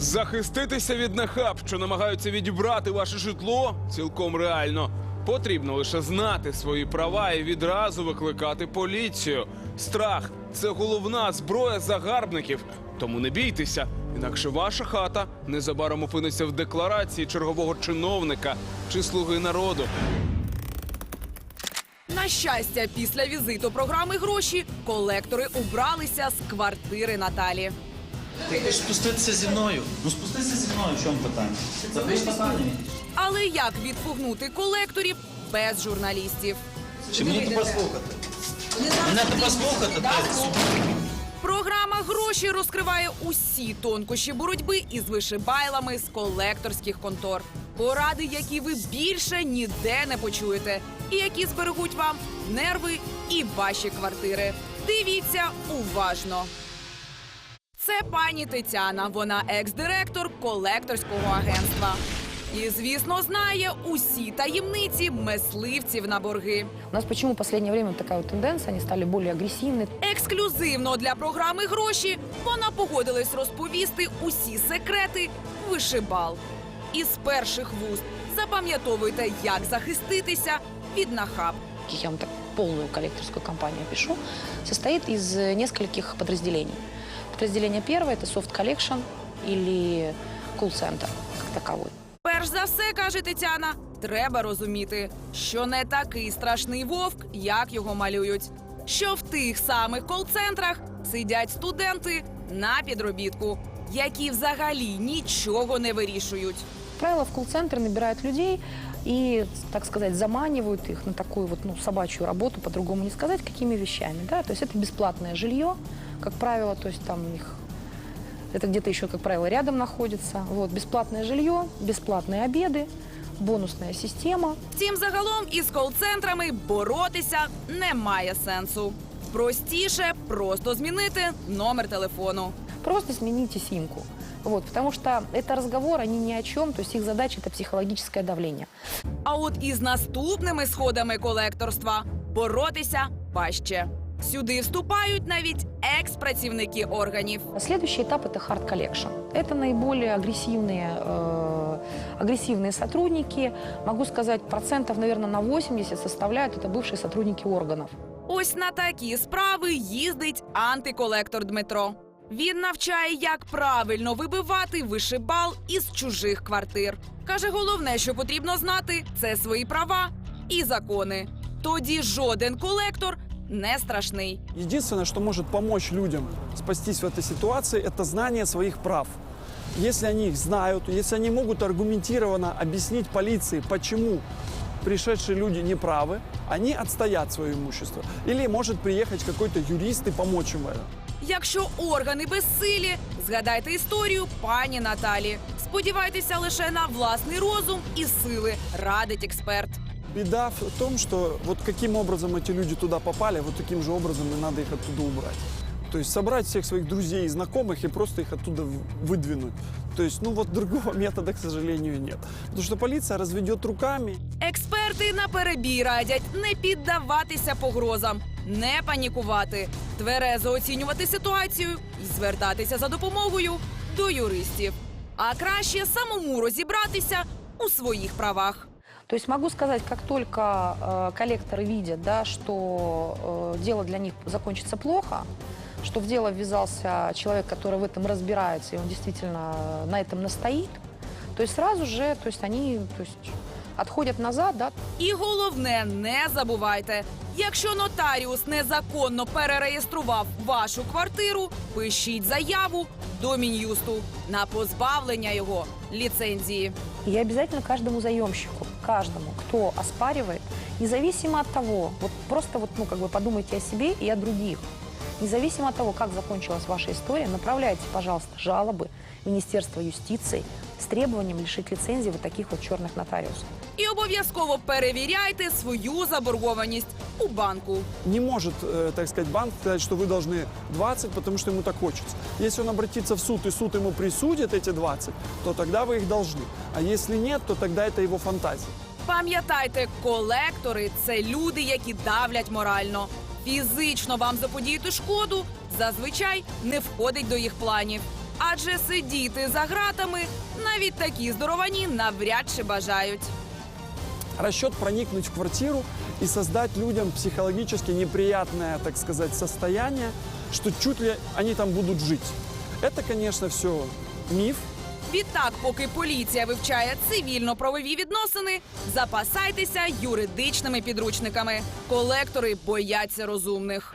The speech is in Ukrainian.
Захиститися від нахаб, що намагаються відібрати ваше житло, цілком реально. Потрібно лише знати свої права і відразу викликати поліцію. Страх це головна зброя загарбників. Тому не бійтеся, інакше ваша хата незабаром опиниться в декларації чергового чиновника чи слуги народу. На щастя, після візиту програми гроші колектори убралися з квартири Наталі. Ти хочеш спуститися зі мною? Ну спустися зі мною, в чому питання? Запиш питання. Але як відпугнути колекторів без журналістів? Чи мені тебе слухати? Мене тебе слухати? Так. Програма гроші розкриває усі тонкощі боротьби із вишибайлами з колекторських контор. Поради, які ви більше ніде не почуєте, і які зберегуть вам нерви і ваші квартири. Дивіться уважно. Це пані Тетяна. Вона екс-директор колекторського агентства. І, звісно, знає усі таємниці мисливців на борги. У нас почему в последнее время такая вот тенденция, они стали более агрессивны. Ексклюзивно для програми гроші вона погодилась розповісти усі секрети вишибал. Із перших вуст запам'ятовуйте, як захиститися від нахаб. Я вам так полную коллекторскую компанию пишу. Состоит из э, нескольких подразделений. Подразделение первое – это soft collection или колл-центр как таковой. Перш за все, каже Тетяна, треба розуміти, що не такий страшний вовк, як його малюють. Що в тих самих кол-центрах сидять студенти на підробітку, які взагалі нічого не вирішують. Правило, в колл-центр набирают людей и, так сказать, заманивают их на такую вот ну, собачью работу, по-другому не сказать, какими вещами. Да? То есть это бесплатное жилье, как правило, то есть там у них это где-то еще, как правило, рядом находится. Вот, бесплатное жилье, бесплатные обеды, бонусная система. Втім, загалом із кол-центрами боротися немає сенсу. Простіше просто змінити номер телефону. Просто смените симку. Вот, потому что это разговор, они ни о чем, то есть их задача это психологическое давление. А от із наступними сходами колекторства боротися важче. Сюди вступають навіть екс-працівники органів. Следующий этап это hard collection. Это наиболее агрессивные, э, агрессивные сотрудники. Могу сказать, процентов, наверное, на 80 составляют это бывшие сотрудники органов. Ось на такі справи їздить антиколектор Дмитро. Він навчає, як правильно вибивати вишибал із чужих квартир. Каже, головне, що потрібно знати, це свої права і закони. Тоді жоден колектор не страшний. Единственное, что может помочь людям спастись в этой ситуации, это знание своих прав. Если они их знают, если они могут аргументированно объяснить полиции, почему пришедшие люди неправы, они отстоят свое имущество. Или может приехать какой-то юрист и помочь им в этом. Якщо органи безсилі, згадайте історію пані Наталі. Сподівайтеся лише на власний розум і сили, радить експерт. Беда в том, что вот каким образом эти люди туда попали, вот таким же образом и надо их оттуда убрать. То есть собрать всех своих друзей и знакомых и просто их оттуда в- выдвинуть. То есть, ну вот другого метода, к сожалению, нет. Потому что полиция разведет руками, Експерти на перебій радять не піддаватися погрозам, не панікувати, тверезо оцінювати ситуацію і звертатися за допомогою до юристів. А краще самому розібратися у своїх правах. То есть могу сказать, как только э, коллекторы видят, да, что э, дело для них закончится плохо, что в дело ввязался человек, который в этом разбирается, и он действительно э, на этом настоит, то есть сразу же, то есть они то есть, отходят назад, да, І головне, не забувайте, якщо нотаріус незаконно перереєстрував вашу квартиру, пишіть заяву до мін'юсту на позбавлення його ліцензії. И обязательно каждому заемщику, каждому, кто оспаривает, независимо от того, вот просто вот, ну, как бы подумайте о себе и о других. Независимо от того, как закончилась ваша история, направляйте, пожалуйста, жалобы в Министерство юстиции с требованием лишить лицензии вот таких вот черных нотариусов. І обов'язково перевіряйте свою заборгованість у банку. не может, э, так сказать, банк сказать, что вы должны 20, потому что ему так хочется. Если он обратится в суд, и суд ему присудит эти 20, то тогда вы их должны. А если нет, то тогда это его фантазия. Пам'ятайте, колектори це люди, які давлять морально. Фізично вам заподіяти шкоду зазвичай не входить до їх планів. Адже сидіти за ґратами навіть такі здоровані навряд чи бажають. Расчет проникнуть в квартиру и создать людям психологически неприятное, так сказать, состояние, что чуть ли они там будут жить. Это, конечно, все миф, Відтак, поки поліція вивчає цивільно-правові відносини, запасайтеся юридичними підручниками. Колектори бояться розумних.